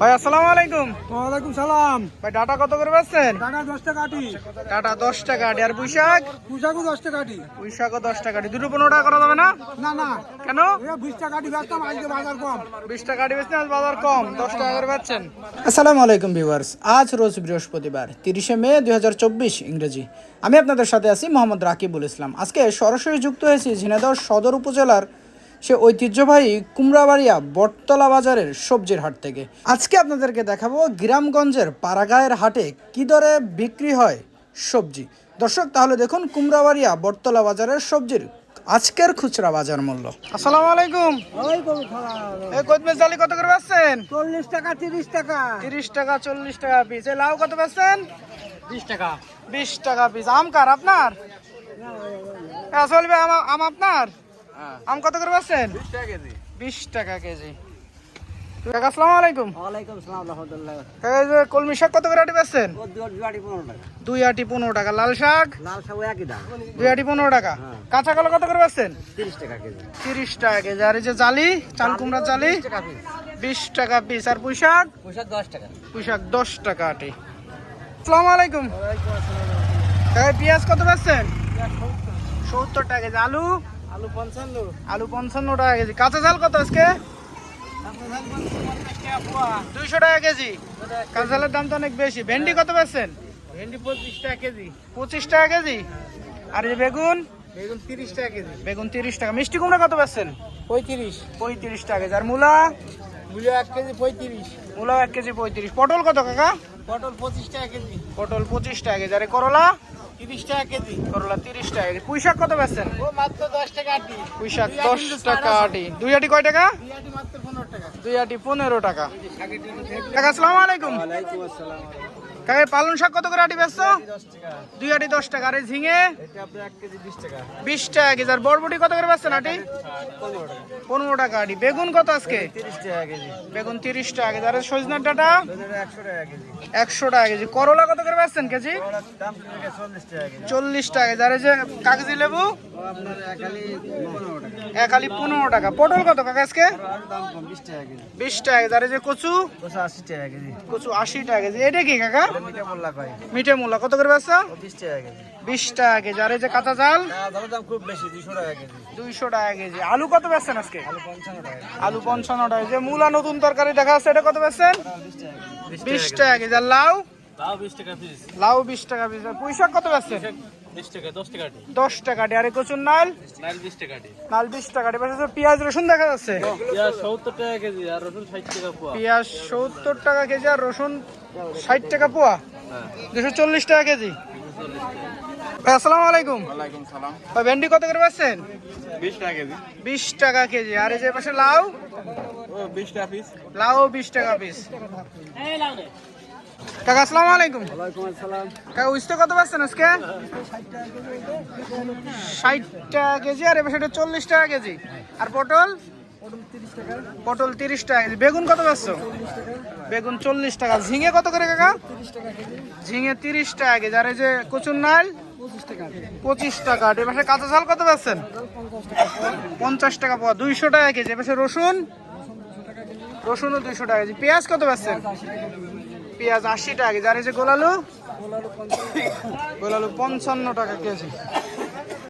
ভাই আসসালামু আলাইকুম। ওয়ালাইকুম সালাম। ভাই ডাটা কত করে বেচছেন? টাকা দশ টাকা আটি। ডাটা দশ টাকা আটি। আর পুঁইশাক? পুষাকু দশ টাকা আটি। পুঁইশাকও দশ টাকা আটি। দুটো পনেরো টাকা করা যাবে না? না না। কেন? এ বিশ টাকা আটি ব্যস্তাম আজকে বাজার কম। বিশ টাকা আটি বেচছেন আজ বাজার কম। দশ টাকা করে বেচছেন। আসসালামু আলাইকুম ভিউয়ার্স। আজ রোজ বৃহস্পতিবার তিরিশে মে দুই হাজার চব্বিশ ইংরেজি। আমি আপনাদের সাথে আছি মোহাম্মদ রাকিবুল ইসলাম। আজকে সরাসরি যুক্ত হয়েছি ঝিনাইদহ সদর উপজেলার সে ঐতিহ্যবাহী কুমড়াবাড়িয়া বটতলা বাজারের সবজির হাট থেকে। আজকে আপনাদেরকে দেখাবো গ্রামগঞ্জের পাড়াগাঁয়ের হাটে কি দরে বিক্রি হয় সবজি। দর্শক তাহলে দেখুন কুমড়াবাড়িয়া বটতলা বাজারের সবজির আজকের খুচরা বাজার মূল্য। আসসালামু আলাইকুম। এই কদমের জালি কত করে বেচছেন? চল্লিশ টাকা তিরিশ টাকা। তিরিশ টাকা চল্লিশ টাকা পিস। এই লাউ কত বেচছেন? বিশ টাকা। বিশ টাকা পিস। আম কার আপনার? চলবে আম আম আপনার? আম কত করে বেচছেন বিশ টাকা কেজি। কাকা আসসালামু আলাইকুম। ওয়ালাইকুম সালাম রহমতুল্লাহ। এই কলমি শাক কত করে আটি বেচছেন ও দুই আটি পনেরো টাকা। লাল শাক? লাল শাক একই দাম। দুই আটি পনেরো টাকা। কাঁচা কলা কত করে বেচছেন তিরিশ টাকা কেজি। তিরিশ টাকা কেজি। আর এই যে জালি চাল কুমড়ার জালি বিশ টাকা পিস আর পুঁই শাক? পোশাক দশ টাকা। পুঁই শাক দশ টাকা আটি। আসসালামু আলাইকুম। কাকা পেঁয়াজ কত বেচছেন সত্তর টাকা কেজি। আলু? আলু পঞ্চান্ন। আলু পঞ্চান্ন টাকা কেজি। কাঁচা ঝাল কত আজকে? দুইশো টাকা কেজি। কাঁচা ঝালের দাম তো অনেক বেশি। ভেন্ডি কত বেচছেন ভেন্ডি পঁচিশ টাকা কেজি। পঁচিশ টাকা কেজি? আর এই বেগুন? বেগুন তিরিশ টাকা কেজি। বেগুন তিরিশ টাকা। মিষ্টি কুমড়া কত পাচ্ছেন? পঁয়ত্রিশ। পঁয়ত্রিশ টাকা কেজি। আর মূলা? মূল্য এক কেজি পঁয়ত্রিশ। মূলা এক কেজি পঁয়ত্রিশ। পটল কত কাকা? পটল পঁচিশ টাকা কেজি। পটল পঁচিশ টাকা কেজি। আর করলা? তিরিশ টাকা কেজি। করলা তিরিশ টাকা কেজি। কত বেচছেন? ও মাত্র টাকা আটি। পুঁইশাক দশ টাকা আটি। দুই আটি কয় টাকা? দুই আটি মাত্র পনেরো টাকা। দুই আটি পনেরো টাকা। আসসালামু আলাইকুম। ওয়ালাইকুম আসসালাম। কাকা পালং শাক কত করে আটি বেচছো? দুই আটি দশ টাকা। আর ঝিঙে? বিশ টাকা কেজি। আর বরবটি কত করে বেচছেন আটি? পনেরো টাকা আটি। বেগুন কত আজকে? বেগুন তিরিশ টাকা কেজি। আর সজনার ডাটা? একশো টাকা কেজি। করলা কত করে বেচছেন কেজি? চল্লিশ টাকা কেজি। আর যে কাগজি লেবু? এক আলি পনেরো টাকা। পটল কত কাকা আজকে? বিশ টাকা কেজি। আর যে কচু? কচু আশি টাকা কেজি। এটা কি কাকা? মিঠা মোল্লা কত করে বেচছো? বিশ টাকা কেজি। বিশ টাকা কেজি। আর এই যে কাঁচা চাল? খুব বেশি দুইশো টাকা কেজি। দুইশো টাকা কেজি। আলু কত বেচছেন আজকে? আলু পঞ্চান্ন টাকা আলু পঞ্চান্ন টাকা যে মূলা নতুন তরকারি দেখা যাচ্ছে এটা কত বেচছেন? বিশ টাকা কেজি। বিশ টাকা কেজি। আর লাউ? তাও বিশ টাকা পিস। লাউ বিশ টাকা পিস। আর পুঁই শাক কত বেচছেন? দশ টাকা আর কচুর নাল? নাল বিশ টাকা পেঁয়াজ রসুন দেখা যাচ্ছে। পেঁয়াজ সত্তর টাকা কেজি আর রসুন ষাট টাকা পোয়া। পেঁয়াজ সত্তর টাকা কেজি আর রসুন ষাট টাকা পোয়া। দুশো চল্লিশ টাকা কেজি। আসসালামু আলাইকুম। ওয়ালাইকুম সালাম। ভাই, ভেন্ডি কত করে পাচ্ছেন বিশ টাকা কেজি। বিশ টাকা কেজি। আর এই যে পাশে লাউ? ও বিশ টাকা পিস লাউ বিশ টাকা পিস কাকা আসসালামু আলাইকুম। ওয়ালাইকুম আসসালাম। কাকা উইস্তে কত পাচ্ছেন আজকে? ষাট টাকা কেজি আর এবার সেটা চল্লিশ টাকা কেজি। আর পটল? পটল তিরিশ টাকা কেজি। বেগুন কত পাচ্ছ? বেগুন চল্লিশ টাকা। ঝিঙে কত করে কাকা? ঝিঙে তিরিশ টাকা কেজি। আর এই যে কচুর নাল? পঁচিশ টাকা। আর এবার কাঁচা ঝাল কত পাচ্ছেন? পঞ্চাশ টাকা পাওয়া দুইশো টাকা কেজি। এবার রসুন? রসুনও দুইশো টাকা কেজি। পেঁয়াজ কত পাচ্ছেন? পেঁয়াজ আশি টাকা কেজি আর এই যে গোলালু? গোলালু পঞ্চান্ন টাকা কেজি।